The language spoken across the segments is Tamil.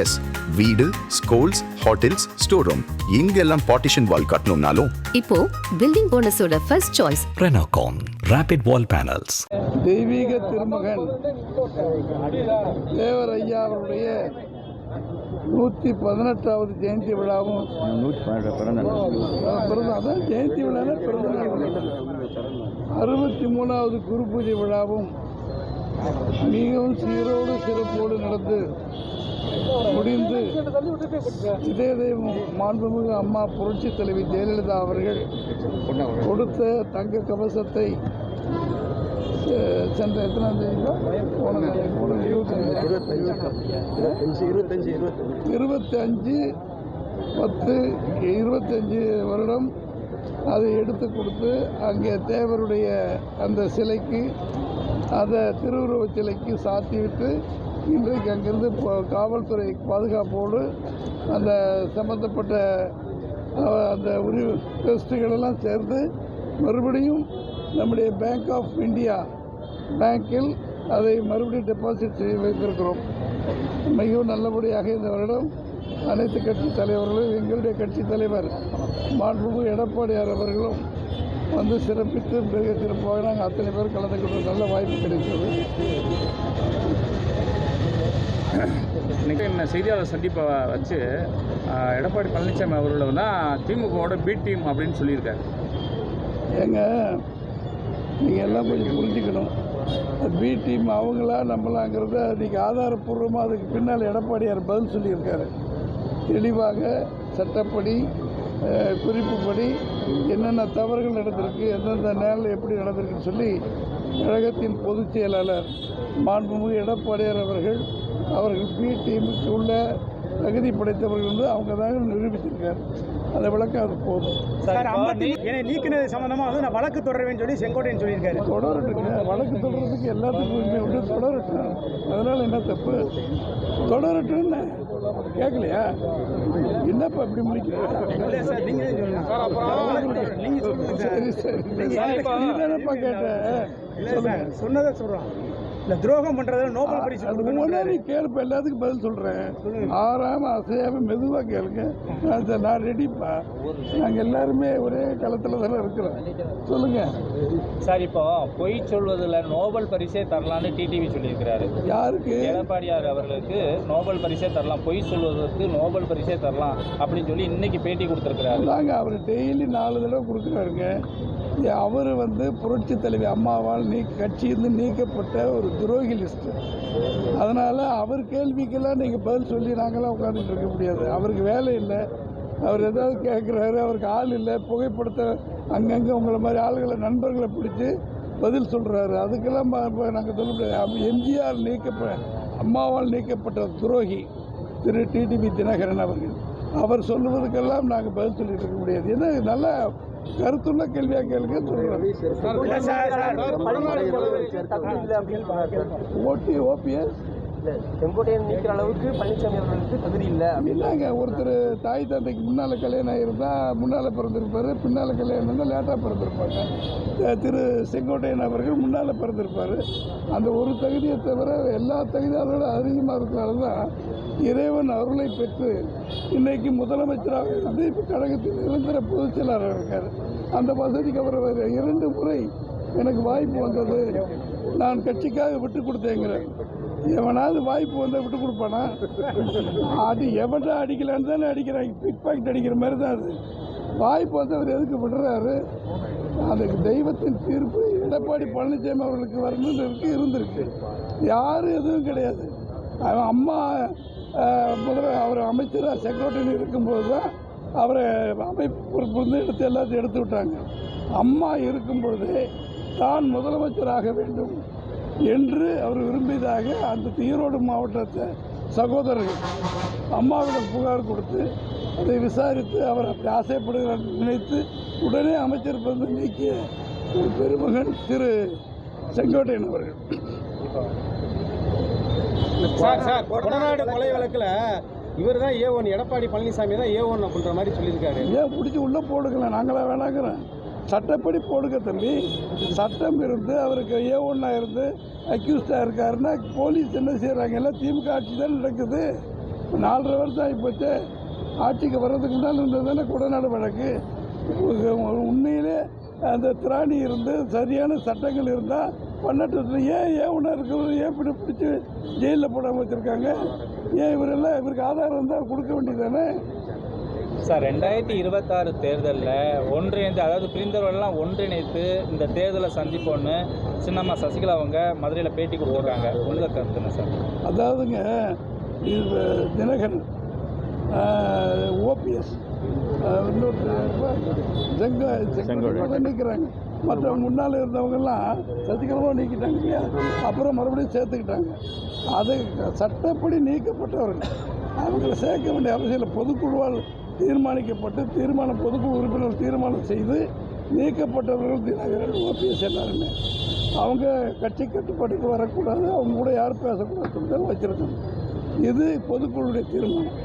எஸ் வீடு ஸ்கூல்ஸ் ஹோட்டல்ஸ் ஸ்டோர் ரூம் இங்கெல்லாம் பார்ட்டிஷன் வால் கட்டணும்னாலும். இப்போ building போனஸோட first choice Renocon Rapid Wall Panels. தெய்வீக திருமகன் தேவர் ஐயா அவருடைய நூற்றி பதினெட்டாவது ஜெயந்தி விழாவும். பிறந்த அதான் ஜெயந்தி விழானா பிறந்த. அறுபத்தி மூணாவது குரு பூஜை விழாவும் மிகவும் சீரோடு சிறப்போடு நடந்து முடிந்து இதே மாண்புமிகு அம்மா புரட்சி தலைவி ஜெயலலிதா அவர்கள் கொடுத்த தங்க கவசத்தை சென்ற எத்தனாம் தேதி போன போன இருபத்தஞ்சு இருபத்தி அஞ்சு பத்து இருபத்தஞ்சு வருடம் அதை எடுத்து கொடுத்து அங்கே தேவருடைய அந்த சிலைக்கு அந்த திருவுருவச் சிலைக்கு சாத்திவிட்டு இன்றைக்கு அங்கிருந்து காவல்துறை பாதுகாப்போடு அந்த சம்பந்தப்பட்ட அந்த உரி டெஸ்ட்டுகளெல்லாம் சேர்ந்து மறுபடியும் நம்முடைய பேங்க் ஆஃப் இந்தியா பேங்கில் அதை மறுபடியும் டெபாசிட் செய்ய வைத்திருக்கிறோம். மிகவும் நல்லபடியாக இந்த வருடம் அனைத்து கட்சி தலைவர்களும் எங்களுடைய கட்சி தலைவர் மாண்புமிகு எடப்பாடியார் அவர்களும் வந்து சிறப்பித்து மிக சிறப்பாக நாங்கள் அத்தனை பேர் கலந்து கொள்ள நல்ல வாய்ப்பு கிடைத்தது. இன்னைக்கு என்ன செய்தியாளர் சந்திப்பை வச்சு எடப்பாடி பழனிசாமி அவர்கள் தான் திமுகவோட பி டீம் அப்படின்னு சொல்லியிருக்காரு. ஏங்க நீங்கள் எல்லாம் கொஞ்சம் புரிஞ்சுக்கணும். பி டீம் அவங்களா நம்மளாங்கிறத நீங்கள் ஆதாரப்பூர்வமாக அதுக்கு பின்னால் எடப்பாடியார் பதில் சொல்லியிருக்காரு. தெளிவாக சட்டப்படி குறிப்புப்படி என்னென்ன தவறுகள் நடந்திருக்கு எந்தெந்த நேரில் எப்படி நடந்திருக்குன்னு சொல்லி கழகத்தின் பொதுச் செயலாளர் மாண்புமிகு எடப்பாடியார் அவர்கள் அவர்கள் பி டீமுக்கு உள்ள தகுதி படைத்தவர்கள் வந்து அவங்க தாங்க நிரூபிச்சிருக்காரு. அந்த விளக்கம் அது போதும். சார் நீக்கினது சம்பந்தமா வந்து நான் வழக்கு தொடருவேன்னு சொல்லி செங்கோட்டையன் சொல்லியிருக்காரு. தொடரட்டுங்க. வழக்கு தொடர்றதுக்கு எல்லாத்துக்கும் உரிமை உண்டு. தொடரட்டும். அதனால என்ன தப்பு? தொடரட்டும்னு கேட்கலையா என்னப்பா இப்படி முடிக்கிறேன் சார் நீங்க சொல்லணும் நீங்க சொல்லுங்க சார். சரி சரி. நீ தானப்பா கேட்ட? சொன்னதை சொல்றோம் இல்ல துரோகம் பண்றதுல நோபல் பரிசு நீ கேளுப்ப எல்லாத்துக்கும் பதில் சொல்கிறேன் ஆறாம அசையாம மெதுவாக கேளுங்க. நான் நான் ரெடிப்பா நாங்கள் எல்லாருமே ஒரே களத்தில் தானே இருக்கிறோம். சொல்லுங்கள் சார் இப்போ பொய் சொல்வதில் நோபல் பரிசே தரலாம்னு டிடிவி சொல்லியிருக்கிறாரு. யாருக்கு? எடப்பாடியார் அவர்களுக்கு நோபல் பரிசே தரலாம். பொய் சொல்வதற்கு நோபல் பரிசே தரலாம் அப்படின்னு சொல்லி இன்னைக்கு பேட்டி கொடுத்துருக்கிறாரு. தாங்க அவர் டெய்லி நாலு தடவை கொடுக்குறாருங்க. அவர் வந்து புரட்சி தலைவி அம்மாவால் நீ கட்சியிலிருந்து நீக்கப்பட்ட ஒரு துரோகி லிஸ்ட்டு அதனால் அவர் கேள்விக்கெல்லாம் நீங்கள் பதில் சொல்லி நாங்களாம் உட்காந்துட்டு இருக்க முடியாது. அவருக்கு வேலை இல்லை. அவர் ஏதாவது கேட்குறாரு அவருக்கு ஆள் இல்லை. புகைப்படத்தை அங்கங்கே உங்களை மாதிரி ஆளுகளை நண்பர்களை பிடிச்சி பதில் சொல்கிறாரு அதுக்கெல்லாம் நாங்கள் சொல்ல முடியாது. எம்ஜிஆர் நீக்கப்ப அம்மாவால் நீக்கப்பட்ட துரோகி திரு டிடிபி தினகரன் அவர்கள். அவர் சொல்லுவதுக்கெல்லாம் நாங்கள் பதில் சொல்லிட்டு இருக்க முடியாது ஏன்னா நல்ல கருத்துள்ள கேள்வியாக கேளுங்க சொல்கிறோம் ஓடி ஓபிஎஸ் செங்கோட்டையன் நிற்கிற அளவுக்கு பழனிசாமி அவர்களுக்கு தகுதி இல்லை இல்லைங்க ஒருத்தர் தாய் தந்தைக்கு முன்னால் கல்யாணம் ஆகிருந்தா முன்னால் பிறந்திருப்பார் பின்னால் கல்யாணம் இருந்தால் லேட்டாக பிறந்திருப்பாங்க. திரு செங்கோட்டையன் அவர்கள் முன்னால் பிறந்திருப்பார். அந்த ஒரு தகுதியை தவிர எல்லா தகுதியாளர்களோட அதிகமாக இருக்கிறனால தான் இறைவன் அருளை பெற்று இன்றைக்கு முதலமைச்சராக இருந்து இப்போ கழகத்தில் நிரந்தர பொதுச் செயலாளர் இருக்கார். அந்த வசதிக்கு அவர் இரண்டு முறை எனக்கு வாய்ப்பு வந்தது. நான் கட்சிக்காக விட்டு கொடுத்தேங்கிறேன். எவனாவது வாய்ப்பு வந்தால் விட்டு கொடுப்பானா? அது எவன்டா அடிக்கலான்னு தானே அடிக்கிறாங்க பிக் பாக்கெட் அடிக்கிற மாதிரி தான் அது. வாய்ப்பு வந்து அவர் எதுக்கு விடுறாரு? அதுக்கு தெய்வத்தின் தீர்ப்பு எடப்பாடி பழனிசாமி அவர்களுக்கு வரணும்னு இருக்கு இருந்திருக்கு. யாரும் எதுவும் கிடையாது. அவன் அம்மா முதல்ல அவர் அமைச்சராக செக்ரட்டரி இருக்கும்போது தான் அவரை அமைப்பு பொறுப்பு எடுத்து எல்லாத்தையும் எடுத்து விட்டாங்க. அம்மா இருக்கும் பொழுதே தான் முதலமைச்சராக வேண்டும் என்று அவர் விரும்பியதாக அந்த ஈரோடு மாவட்டத்தை சகோதரர்கள் அம்மாவிடம் புகார் கொடுத்து அதை விசாரித்து அவர் அப்படி ஆசைப்படுகிறார் நினைத்து உடனே அமைச்சர் பதவி நீக்கிய ஒரு பெருமகன் திரு செங்கோட்டையன் அவர்கள். சார் சார் கொடநாடு கொலை வழக்குல இவர் தான் ஏ ஒன் எடப்பாடி பழனிசாமி தான் ஏ ஒன் அப்படின்ற மாதிரி சொல்லியிருக்காரு. ஏன் பிடிச்சி உள்ளே போடுக்கலாம் நாங்களா வேணாங்கிறோம் சட்டப்படி போடுங்க தம்பி. சட்டம் இருந்து அவருக்கு ஏ ஒன்றா இருந்து அக்யூஸ்டாக இருக்காருன்னா போலீஸ் என்ன செய்கிறாங்க எல்லாம் திமுக ஆட்சி தான் நடக்குது. நாலரை வருஷம் ஆகிப்போச்சு. ஆட்சிக்கு வர்றதுக்கு முன்னால் இருந்தது தானே குடநாடு வழக்கு? உண்மையிலே அந்த திராணி இருந்து சரியான சட்டங்கள் இருந்தால் பண்ணட்டு ஏன் ஏன் ஒன்றா இருக்கிறவர் ஏன் இப்படி பிடிச்சி ஜெயிலில் போடாமல் வச்சுருக்காங்க? ஏன் இவரெல்லாம் இவருக்கு ஆதாரம் இருந்தால் கொடுக்க வேண்டியதானே சார் ரெண்டாயிரத்தி இருபத்தாறு தேர்தலில் ஒன்றிணைந்து அதாவது பிரிந்தவர்கள்லாம் ஒன்றிணைத்து இந்த தேர்தலை சந்திப்போன்னு சின்னம்மா சசிகலா அவங்க மதுரையில் பேட்டி கொடுத்துருக்காங்க உங்கள் கருத்து என்ன சார் அதாவதுங்க இது தினகரன் ஓபிஎஸ் நிற்கிறாங்க மற்ற முன்னால் இருந்தவங்கெல்லாம் சசிகலமாக நீக்கிட்டாங்க இல்லையா? அப்புறம் மறுபடியும் சேர்த்துக்கிட்டாங்க. அது சட்டப்படி நீக்கப்பட்டவர்கள். அவங்களை சேர்க்க வேண்டிய அவசியம் பொதுக்குழுவால் தீர்மானிக்கப்பட்டு தீர்மானம் பொதுக்குழு உறுப்பினர் தீர்மானம் செய்து நீக்கப்பட்டவர்கள் தினகரன் ஓபிஎஸ் எல்லாருமே. அவங்க கட்சி கட்டுப்பாட்டுக்கு வரக்கூடாது அவங்க கூட யாரும் பேசக்கூடாது சொல்லிட்டு வச்சிருக்காங்க. இது பொதுக்குழுடைய தீர்மானம்.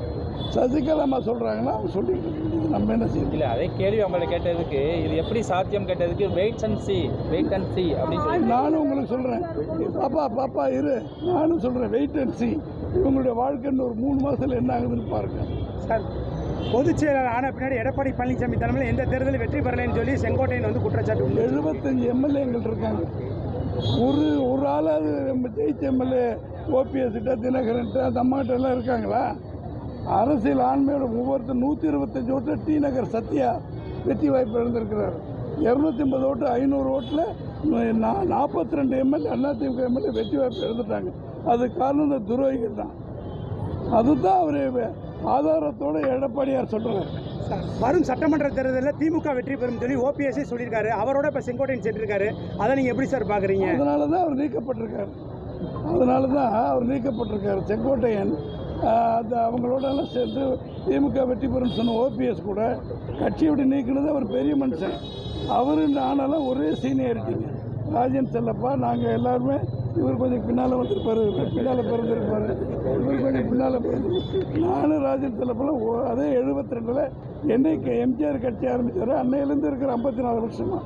சசிகலாமா சொல்கிறாங்கன்னா அவங்க சொல்லிட்டு நம்ம என்ன செய்யணும் இல்லை அதே கேள்வி அவங்களை கேட்டதுக்கு இது எப்படி சாத்தியம் கேட்டதுக்கு wait and see wait and see அப்படின்னு நானும் உங்களுக்கு சொல்கிறேன் பாப்பா பாப்பா இரு. நானும் சொல்கிறேன் வெயிட் அண்ட் சி இவங்களுடைய வாழ்க்கைன்னு ஒரு மூணு மாதத்தில் என்ன ஆகுதுன்னு பாருங்க. சார் பொதுச் செயலாளர் ஆன பின்னாடி எடப்பாடி பழனிசாமி தலைமையில் எந்த தேர்தலில் வெற்றி பெறலைன்னு சொல்லி செங்கோட்டையன் வந்து குற்றச்சாட்டு உண்டு. எழுபத்தஞ்சு எம்எல்ஏங்கள் இருக்காங்க. ஒரு ஒரு ஆளாவது நம்ம ஜெயிச்ச எம்எல்ஏ ஓபிஎஸ்கிட்ட தினகரன்ட்டு அந்த அம்மாகிட்ட எல்லாம் இருக்காங்களா? அரசியல் ஆண்மையோட ஒவ்வொருத்தர் நூற்றி இருபத்தஞ்சு ஓட்டில் டி நகர் சத்யா வெற்றி வாய்ப்பு இழந்திருக்கிறார். இரநூத்தி ஐம்பது ஓட்டு ஐநூறு ஓட்டில் நாற்பத்தி ரெண்டு எம்எல்ஏ அதிமுக எம்எல்ஏ வெற்றி வாய்ப்பு இழந்துட்டாங்க. அது காரணம் இந்த துரோகிகள் தான். அதுதான் அவர் ஆதாரத்தோட எடப்பாடியார் சொல்கிறார் சார், வரும் சட்டமன்ற தேர்தலில் திமுக வெற்றி பெறும் சொல்லி ஓபிஎஸ்ஸே சொல்லியிருக்காரு. அவரோட இப்போ செங்கோட்டையன் சென்றிருக்காரு. அதை நீங்கள் எப்படி சார் பார்க்குறீங்க அதனால தான் அவர் நீக்கப்பட்டிருக்கார். அதனால தான் அவர் நீக்கப்பட்டிருக்கார். செங்கோட்டையன் அந்த அவங்களோட எல்லாம் சேர்ந்து திமுக வெற்றி பெறும் சொன்ன ஓபிஎஸ் கூட கட்சியோட நீக்கினது அவர் பெரிய மனுஷன். அவர் நானெல்லாம் ஒரே சீனியாரிட்டிங்க. ராஜன் செல்லப்பா நாங்கள் எல்லாருமே இவர் கொஞ்சம் பின்னால் வந்திருப்பார் பின்னால் பிறந்திருப்பார். இவர் கொஞ்சம் பின்னால் பிறந்து நானும் ராஜன் செல்லப்பெல்லாம் அதே எழுபத்தி ரெண்டில் என்னைக்கு எம்ஜிஆர் கட்சி ஆரம்பித்தார் அன்னையிலேருந்து இருக்கிற ஐம்பத்தி நாலு வருஷமாக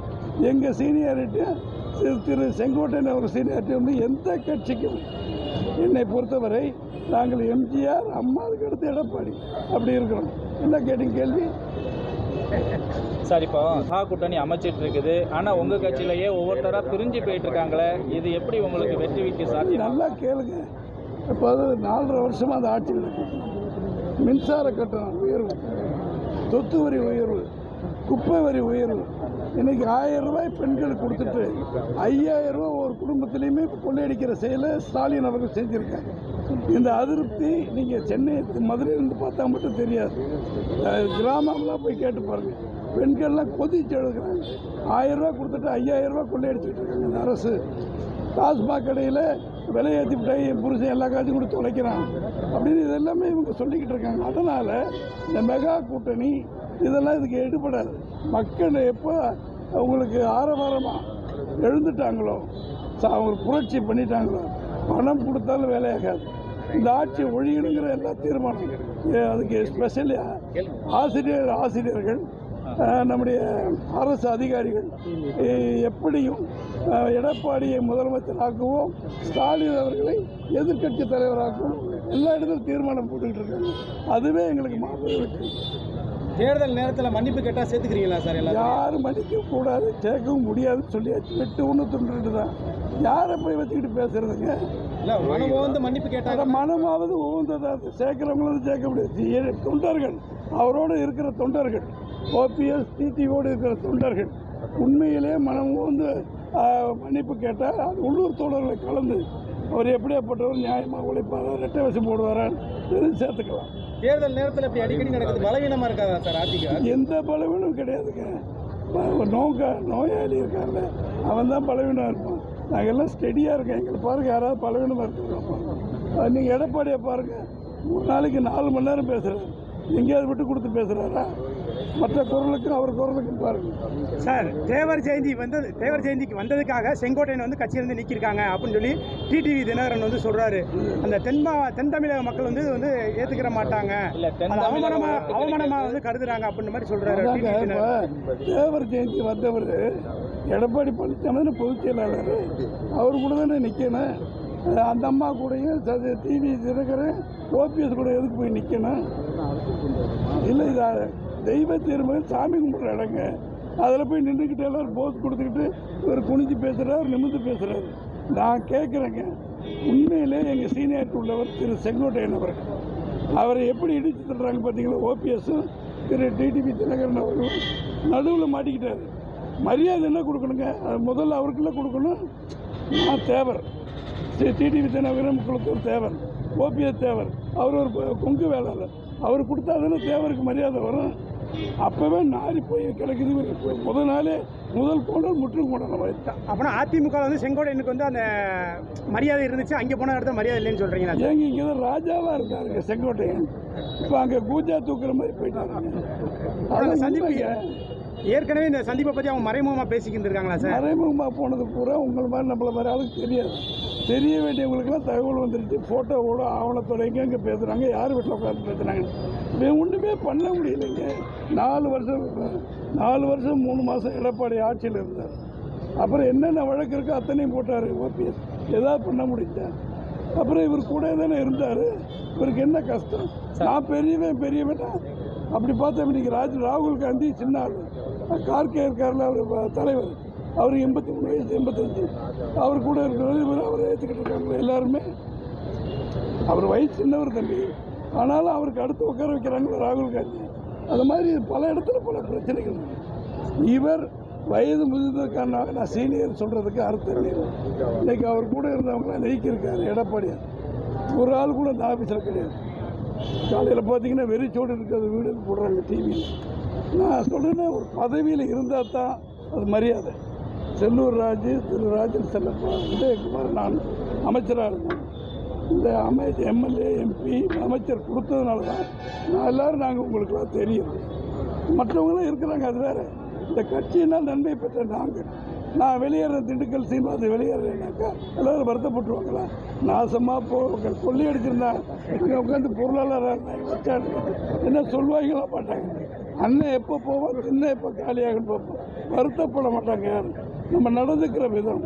எங்கள் சீனியாரிட்டி திரு திரு செங்கோட்டையன் அவர் சீனியாரிட்டி வந்து எந்த கட்சிக்கும் என்னை பொறுத்தவரை நாங்கள் எம்ஜிஆர் அம்மாவுக்கு அடுத்து எடப்பாடி. அப்படி இருக்கிறோம். என்ன கேட்டீங்க கேள்வி? சார் இப்போ கூட்டணி அமைச்சிட்டு இருக்குது ஆனால் உங்கள் கட்சியிலேயே ஒவ்வொருத்தராக பிரிஞ்சு போயிட்டு இருக்காங்களே இது எப்படி உங்களுக்கு வெற்றி வைக்க சாத்தியம்? நல்லா கேளுங்க. இப்போ அது நாலரை வருஷமாக அந்த ஆட்சியில் இருக்குது மின்சார கட்டணம் உயர்வு சொத்து வரி உயர்வு குப்பை வரி உயர்வு இன்னைக்கு ஆயிரம் ரூபாய் பெண்களுக்கு கொடுத்துட்டு ஐயாயிரம் ரூபாய் ஒரு குடும்பத்திலையுமே கொள்ளையடிக்கிற செயலை ஸ்டாலின் அவர்கள் செஞ்சுருக்காங்க இந்த அதிருப்தி நீங்கள் சென்னை மதுரையிலேருந்து பார்த்தா மட்டும் தெரியாது. கிராமம்லாம் போய் கேட்டு பாருங்கள் பெண்கள்லாம் கொதிச்சு எழுதுகிறாங்க ஆயிரம் ரூபா கொடுத்துட்டு ஐயாயிரம் ரூபாய் கொள்ளையடிச்சுட்டு இருக்காங்க. இந்த அரசு டாஸ்மாக் கடையில் விலையேற்றி விட்டாய் என் புருஷன் எல்லா காய்ச்சும் கொடுத்து தொலைக்கிறான் அப்படின்னு இதெல்லாமே இவங்க சொல்லிக்கிட்டு இருக்காங்க. அதனால் இந்த மெகா கூட்டணி இதெல்லாம் இதுக்கு எடுபடாது. மக்கள் எப்போ அவங்களுக்கு ஆரவாரமாக எழுந்துட்டாங்களோ ச- அவங்க புரட்சி பண்ணிட்டாங்களோ பணம் கொடுத்தாலும் வேலையாகாது இந்த ஆட்சி ஒழியணுங்கிற எல்லா தீர்மானம். ஏ, அதுக்கு ஸ்பெஷலி ஆசிரியர் ஆசிரியர்கள் நம்முடைய அரசு அதிகாரிகள் எப்படியும் எடப்பாடியை முதலமைச்சராக்குவோம் ஸ்டாலின் அவர்களை எதிர்க்கட்சி தலைவராக்குவோம் எல்லா இடத்துலையும் தீர்மானம் போட்டுக்கிட்டு இருக்காங்க. அதுவே எங்களுக்கு மாபெரும் தேர்தல் நேரத்தில் மன்னிப்பு கேட்டால் சேர்த்துக்கிறீங்களா சார் எல்லாரும்? யாரும் மன்னிக்க கூடாது கேட்கவும் முடியாதுன்னு சொல்லியாச்சு. வெட்டு ஒன்று துண்டு தான். யாரை போய் வச்சுக்கிட்டு பேசுறதுங்க? இல்லை மனம் வந்து மன்னிப்பு கேட்டாங்க மனமாவது உகந்ததா சேர்க்கிறவங்களும் சேர்க்க முடியாது தொண்டர்கள். அவரோடு இருக்கிற தொண்டர்கள். ஓபிஎஸ் டிடிஓடு இருக்கிற தொண்டர்கள். உண்மையிலே மனம் வந்து மன்னிப்பு கேட்டால் அது உள்ளூர் தோழர்களை கலந்து அவர் எப்படியாப்பட்டவர் நியாயமாக உழைப்பாரா ரெட்டை வசம் போடுவாரான்னு சேர்த்துக்கலாம். தேர்தல் நேரத்தில் இப்படி அடிக்கடி நடக்குது. பலவீனமாக இருக்காதா சார் அதிக? எந்த பலவீனம் கிடையாதுங்க. ப- நோக்க நோயாளி இருக்கார்ல அவன் தான் பலவீனம் இருப்பான். நாங்கள் எல்லாம் ஸ்டெடியாக இருக்கோம். எங்களை பாருங்க யாராவது பலவீனமாக இருக்கிறோம் நீங்கள் எடப்பாடியை பாருங்க. ஒரு நாளைக்கு நாலு மணி நேரம் பேசுகிறாரு எங்கேயாவது விட்டு கொடுத்து பேசுகிறாரா மற்ற குரலுக்கும் அவர் குரலுக்கும் பாருங்க சார் தேவர் ஜெயந்தி வந்தது தேவர் ஜெயந்திக்கு வந்ததுக்காக செங்கோட்டையன் வந்து கட்சியிலிருந்து நீக்கியிருக்காங்க அப்படின்னு சொல்லி டிடிவி தினகரன் வந்து சொல்றாரு. அந்த தென் மா தென் தமிழக மக்கள் வந்து வந்து ஏத்துக்கிற மாட்டாங்க. இல்ல, தென் அது தமிழக அவமானமா ஓட்டுகளை அவமானமா கேட்கறது. வந்து கருதுறாங்க அப்படின்ற மாதிரி சொல்றாரு அதாங்க டிடிவி தினகரன். இப்போ தேவர் ஜெயந்தி வந்தவர் எடப்பாடி பழனிசாமி பொதுச் செயலாளர். அவர் கூட தானே நிற்கணும் அந்த அம்மா கூடயும் டிவி தினகரன் ஓபிஎஸ் கூட எதுக்கு போய் நிற்கணும் இல்லை இது தெய்வ திருமணம் சாமி கும்பிட்ற இடங்க. அதில் போய் நின்றுக்கிட்டு எல்லாரும் போஸ் கொடுத்துக்கிட்டு இவர் குனிஞ்சு பேசுகிறார் நிமிந்து பேசுகிறாரு நான் கேட்குறேங்க உண்மையிலே எங்கள் சீனியர் உள்ளவர் திரு செங்கோட்டையன் அவர்கள். அவரை எப்படி இடித்து தடுறாங்க பார்த்தீங்களா ஓபிஎஸும் திரு டிடிபி தினகரன் அவர்களும் நடுவில் மாட்டிக்கிட்டார். மரியாதை என்ன கொடுக்கணுங்க? அது முதல்ல அவருக்குள்ள கொடுக்கணும். நான் தேவர். டிடிவி தினகரன் குளத்தூர் தேவர். ஓபிஎஸ் தேவர். அவர் ஒரு கொங்கு வேளாளர். அவர் கொடுத்தா தானே தேவருக்கு மரியாதை வரும். அப்போவே நாரி போய் கிடக்குது முதல் நாளே முதல் கோணல் முற்றும் கோணல் வயசு அப்போனா அதிமுக வந்து செங்கோட்டையனுக்கு வந்து அந்த மரியாதை இருந்துச்சு அங்கே போன இடத்துல மரியாதை இல்லைன்னு சொல்கிறீங்களா ஏங்க இங்கே தான் ராஜாவாக இருக்காருங்க செங்கோட்டையன். இப்போ அங்கே கூஜா தூக்குற மாதிரி அது சந்திப்பு. ஏற்கனவே இந்த சந்திப்பை பற்றி அவங்க மறைமுகமாக பேசிக்கிட்டு இருக்காங்களா சார்? மறைமுகமாக போனது பூரா உங்களை மாதிரி நம்மள மாதிரி ஆளுக்கு தெரியாது. தெரிய வேண்டியவங்களுக்கெல்லாம் தகவல் வந்துருச்சு. ஃபோட்டோவோட ஆவணத்தோட எங்கெங்கே பேசுகிறாங்க யார் வீட்டில் உட்காந்து பேசுகிறாங்க இவன் ஒன்றுமே பண்ண முடியலைங்க. நாலு வருஷம் நாலு வருஷம் மூணு மாதம் எடப்பாடி ஆட்சியில் இருந்தார். அப்புறம் என்னென்ன வழக்கு இருக்கோ அத்தனையும் போட்டார் ஓபிஎஸ். ஏதாவது பண்ண முடிஞ்சா? அப்புறம் இவர் கூட தானே இருந்தார். இவருக்கு என்ன கஷ்டம்? நான் பெரியவன் பெரியவனா? அப்படி பார்த்தா இன்னைக்கு ராஜ் ராகுல் காந்தி சின்ன ஆள். கார்கே இருக்கார்ல அவர் தலைவர். அவருக்கு எண்பத்தி மூணு வயசு எண்பத்தஞ்சு. அவர் கூட இருக்கிறவர் இவர் அவரை ஏற்றுக்கிட்டு இருக்காங்க எல்லாருமே. அவர் வயசு சின்னவர் தம்பி. ஆனாலும் அவருக்கு அடுத்து உட்கார வைக்கிறாங்க ராகுல் காந்தி. அது மாதிரி பல இடத்துல பல பிரச்சனைகள் இவர் வயது முதிர்ந்ததுக்கான நான் சீனியர் சொல்கிறதுக்கு அர்த்தம் இல்லை. இன்றைக்கி அவர் கூட இருந்தவங்களாம் நெய்க்கிருக்காரு எடப்பாடியார் ஒரு ஆள் கூட அந்த ஆஃபீஸில் கிடையாது. காலையில் பார்த்தீங்கன்னா வெறிச்சோடு இருக்கிறது வீடு போடுறாங்க டிவியில் நான் சொல்கிறேன்னா ஒரு பதவியில் இருந்தால் தான் அது மரியாதை. செல்லூர் ராஜு திரு ராஜன் செல்லப்பா உதயகுமார் நான் அமைச்சராக இருந்தேன். இந்த அமை எம்எல்ஏ எம்பி அமைச்சர் கொடுத்ததுனால தான் நான் எல்லோரும் நாங்கள் உங்களுக்குலாம் தெரியும். மற்றவங்களும் இருக்கிறாங்க அது வேறு. இந்த கட்சியினால் நன்மை பெற்ற நாங்கள். நான் வெளியேற திண்டுக்கல் சீமாது வெளியேறேனாக்கா எல்லோரும் வருத்தப்பட்டுருவாங்களா? நாசமாக போ கொள்ளி அடிச்சிருந்தா இங்கே உட்காந்து பொருளாளராக இருந்தாங்க. என்ன சொல்லுவாங்களா மாட்டாங்க. அண்ணன் எப்போ போவோம் சின்ன எப்போ காலியாகன்னு பார்ப்போம் வருத்தப்பட மாட்டாங்க யாரும். நம்ம நடந்துக்கிற விதம்.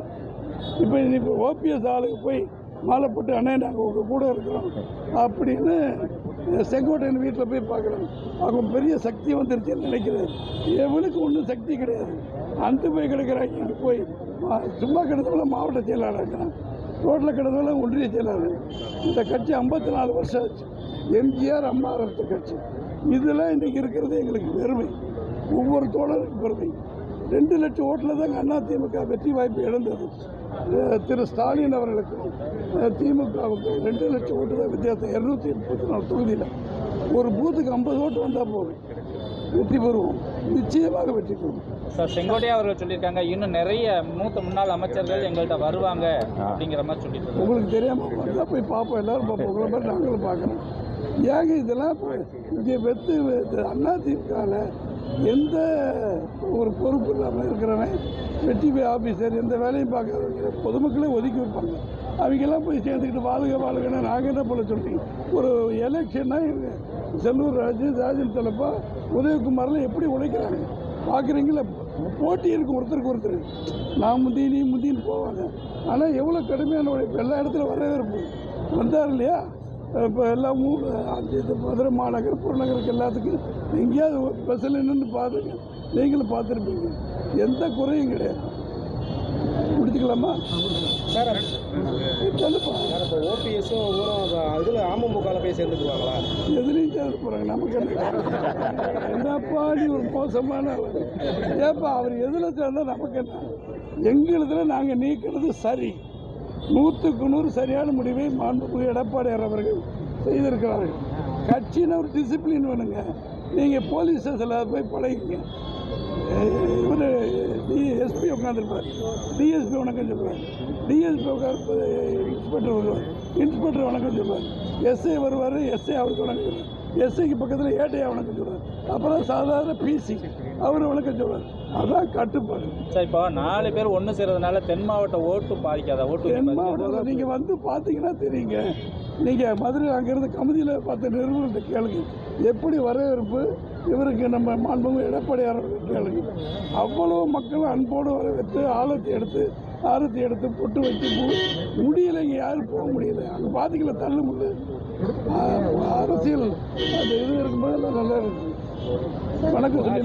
இப்போ இப்போ ஓபிஎஸ் ஆளுக்கு போய் மாலை போட்டு அண்ணே நாங்கள் உங்கள் கூட இருக்கிறோம் அப்படின்னு செங்கோட்டையன் வீட்டில் போய் பார்க்குறோம் அவங்க பெரிய சக்தி வந்துருச்சுன்னு நினைக்கிறாரு எவனுக்கு ஒன்றும் சக்தி கிடையாது. அந்த போய் கிடக்கிறாங்க இங்கே போய் மா- சும்மா கிடந்தவள மாவட்ட செயலாளர் இருக்கிறான். ரோட்டில் கிடந்தவள ஒன்றிய செயலாளர். இந்த கட்சி ஐம்பத்தி நாலு வருஷம் ஆச்சு. எம்ஜிஆர் அம்மா அரசு கட்சி. இதெல்லாம் இன்றைக்கி இருக்கிறது எங்களுக்கு பெருமை. ஒவ்வொரு தோழருக்கும் பெருமை. ரெண்டு லட்சம் ஓட்டில் தாங்க அண்ணா திமுக வெற்றி வாய்ப்பு இழந்தது. திரு ஸ்டாலின் அவர்களுக்கும் திமுகவுக்கு ரெண்டு லட்சம் ஓட்டு தான் வித்தியாசம். இரநூத்தி முப்பத்தி நாலு தொகுதியில் ஒரு பூத்துக்கு ஐம்பது ஓட்டு வந்தால் போதும். வெற்றி பெறுவோம். நிச்சயமாக வெற்றி பெறுவோம். சார் செங்கோட்டையா அவர்கள் சொல்லியிருக்காங்க இன்னும் நிறைய மூத்த முன்னாள் அமைச்சர்கள் எங்கள்கிட்ட வருவாங்க அப்படிங்கிற மாதிரி சொல்லிட்டு இருக்காங்க. உங்களுக்கு தெரியாமல் வந்தால் போய் பார்ப்போம். எல்லாரும் பார்ப்போம். உங்களை மாதிரி நாங்களும் பார்க்குறோம். ஏங்க இதெல்லாம் இங்கே வெத்து அண்ணா திமுகவில் எந்த ஒரு பொறுப்பு இல்லாமல் இருக்கிறவன் வெற்றி ஆஃபீஸர் எந்த வேலையும் பார்க்காதவங்க பொதுமக்களே ஒதுக்கி வைப்பாங்க. அவங்கெல்லாம் போய் சேர்ந்துக்கிட்டு வாழுக வாழுகன்னு நாங்கள் என்ன பண்ண சொல்லி ஒரு எலெக்ஷன்னா செல்லூர் ராஜு ராஜன் தலைப்பா உதயகுமாரில் எப்படி உழைக்கிறாங்க? பார்க்குறீங்களா போட்டி இருக்கும் ஒருத்தருக்கு ஒருத்தர். நான் முந்தி நீ முந்தின்னு போவாங்க. ஆனால் எவ்வளோ கடுமையான உழைப்பு? எல்லா இடத்துல வரவேற்பு. வந்தார் இல்லையா? இப்போ எல்லா மூணு அஞ்சு இது மதுரை மாநகர் புறநகருக்கு எல்லாத்துக்கும் எங்கேயாவது ஒரு பஸ்ஸில் நின்று பார்த்துங்க நீங்களும் பார்த்துருப்பீங்க. எந்த குறையும் கிடையாது. முடிச்சுக்கலாமா சார் சொல்லுப்பா இப்போ ஓபிஎஸும் இவரும் இதில் அமமுகவில் போய் சேர்ந்துக்குவாங்களா எதுலையும் சேர்ந்து போகிறாங்க நமக்கு என்ன? என்னப்பா நீ ஒரு மோசமான ஆளு. ஏப்பா அவர் எதில் சேர்ந்தால் நமக்கு என்ன? எங்களுதுல நாங்கள் நீக்கிறது சரி. நூற்றுக்கு நூறு சரியான முடிவை மாண்புமிகு எடப்பாடியார் அவர்கள் செய்திருக்கிறார்கள். கட்சின்னு ஒரு டிசிப்ளின் வேணுங்க. நீங்கள் போலீஸ் ஸ்டேஷனில் போய் பழகிங்க இவர் எஸ்பி உட்காந்துருப்பார் டிஎஸ்பி வணக்கம் சொல்லுவார். டிஎஸ்பி உட்காந்து இன்ஸ்பெக்டர் வருவார். இன்ஸ்பெக்டர் வணக்கம் சொல்லுவார். எஸ்ஐ வருவார் எஸ்ஐ அவருக்கு வணக்கம் சொல்லுவார். எஸ்ஐக்கு பக்கத்தில் ஏட்டையா வணக்கம் சொல்லுவார். அப்புறம் சாதாரண பிசி அவர் வணக்கம் சொல்லுவார். அதான் கட்டுப்பாடு. சார் இப்போ நாலு பேர் ஒன்று சேர்றதுனால தென் மாவட்ட ஓட்டு பாதிக்காதா? ஓட்டு தென்? மாவட்டத்தில் நீங்கள் வந்து பார்த்தீங்கன்னா தெரியுங்க. நீங்கள் மதுரை அங்கேருந்து கமிதியில் பார்த்த நிறுவனத்தை கேளுங்க. எப்படி வரவேற்பு? இவருக்கு நம்ம மாண்புமிகு எடப்பாடியார் கேளுங்க. அவ்வளோ மக்களும் அன்போடு வரவேற்று ஆழத்தை எடுத்து ஆரத்தி எடுத்து பொட்டு வச்சு மு- முடியலைங்க யாரும் போக முடியல. அங்கே பார்த்தீங்களா தள்ள முடியல. அரசியல் அந்த இது இருக்கும்போது நல்லா இருக்கு. வணக்கம் சொல்லி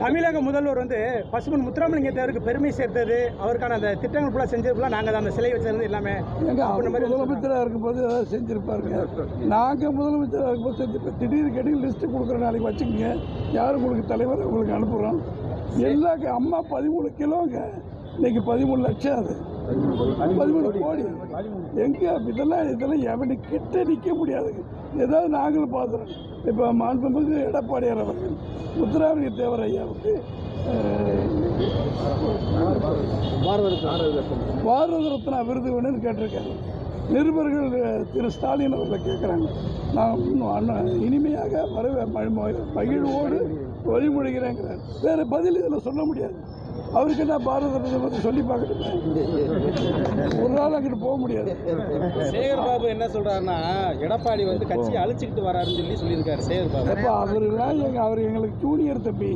தமிழக முதல்வர் வந்து பசுமன் முத்துராமலிங்க தேவருக்கு பெருமை சேர்த்தது. அவருக்கான அந்த திட்டங்கள் ஃபுல்லாக செஞ்சது ஃபுல்லாக நாங்கள் அந்த சிலை வச்சிருந்து எல்லாமே முதலமைச்சராக இருக்கும்போது ஏதாவது செஞ்சிருப்பாருங்க. நாங்கள் முதலமைச்சராக இருக்கும்போது செஞ்சிருப்போம். திடீர்னு கேட்டு லிஸ்ட்டு கொடுக்குற நாளைக்கு வச்சுக்கோங்க. யார் உங்களுக்கு தலைவர் உங்களுக்கு அனுப்புகிறோம் எல்லா அம்மா பதிமூணு கிலோங்க. இன்னைக்கு பதிமூணு லட்சம் அது. பதிமூணு கோடி. எங்க இதெல்லாம் இதெல்லாம் எவனு கிட்ட நிற்க முடியாதுங்க. ஏதாவது நாங்களும் பார்த்துறோம் இப்போ மாண்புமிகு எடப்பாடியார் அவர்கள் முத்துராமலிங்க தேவர் ஐயாவுக்கு பாரத ரத்னா விருது வேணும்னு கேட்டிருக்காரு. நிருபர்கள் திரு ஸ்டாலின் அவர்களை கேட்குறாங்க. நான் இன்னும் அண்ணன் இனிமையாக வரவே மகிழ்வோடு வழிமொழிகிறேங்கிறார் வேறு பதில் இதில் சொல்ல முடியாது. அவருக்கு என்ன பாரத ரத்னா பற்றி சொல்லி பார்க்கட்டுமே நாள் அங்கிட்டு போக முடியாது. சேகர் பாபு என்ன சொல்றாருன்னா எடப்பாடி வந்து கட்சியை அழிச்சுக்கிட்டு வராருன்னு சொல்லி சொல்லியிருக்காரு சேகர் பாபு. அப்போ அவரெல்லாம் எங்க அவர் எங்களுக்கு ஜூனியர் தம்பி.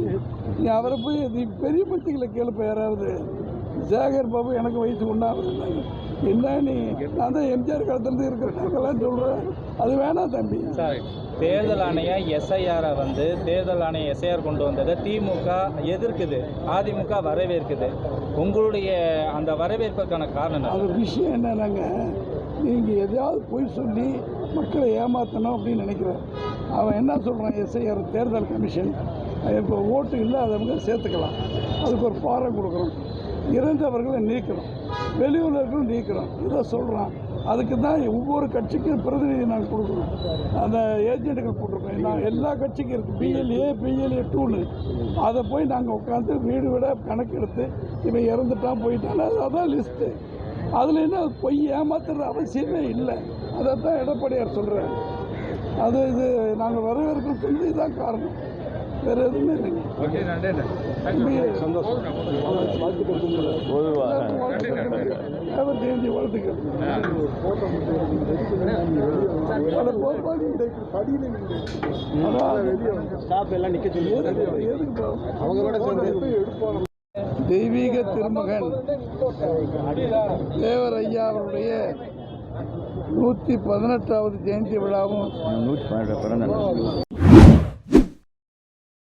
நீ அவரை போய் நீ பெரிய பத்திகளை கேளுப்ப யாராவது. சேகர் பாபு எனக்கு வயசு ஒன்றாவது என்ன நீ நான் தான் எம்ஜிஆர் காலத்துலேருந்து இருக்கிற நாங்கெல்லாம் சொல்கிறேன் அது வேணாம் தம்பி. சார் தேர்தல் ஆணைய எஸ்ஐஆரை வந்து தேர்தல் ஆணைய எஸ்ஐஆர் கொண்டு வந்ததை திமுக எதிர்க்குது. அதிமுக வரவேற்குது. உங்களுடைய அந்த வரவேற்புக்கான காரணம் என்ன? அது விஷயம் என்னன்னாங்க? நீங்கள் எதையாவது போய் சொல்லி மக்களை ஏமாற்றணும் அப்படின்னு நினைக்கிறேன். அவன் என்ன சொல்கிறான் எஸ்ஐஆர் தேர்தல் கமிஷன். இப்போ ஓட்டு இல்லாதவங்க சேர்த்துக்கலாம். அதுக்கு ஒரு பாரம் கொடுக்குறோம் இறந்தவர்களை நீக்கிறோம் வெளியூர்களும் நீக்கிறோம் இதை சொல்கிறான் அதுக்கு தான் ஒவ்வொரு கட்சிக்கும் பிரதிநிதி நாங்கள் கொடுக்குறோம் அந்த ஏஜென்ட்டுகள் போட்டிருக்கோம் நான் எல்லா கட்சிக்கும் இருக்குது பிஎல்ஏ பிஎல்ஏ டூன்னு அதை போய் நாங்கள் உட்காந்து வீடு வீட கணக்கெடுத்து இவன் இறந்துட்டான் போயிட்டான். அதான் லிஸ்ட்டு அதில் என்ன பொய் ஏமாத்துற அவசியமே இல்லை. அதை தான் எடப்பாடியார் சொல்கிறார் அது இது நாங்கள் வரவேற்கும் சொல்லி இதுதான் காரணம். வேறு எதுவுமே இல்லைங்க அவங்களோட சேர்ந்து தெய்வீக திருமகன் தேவர் ஐயா அவருடைய நூற்றி பதினெட்டாவது ஜெயந்தி விழாவும்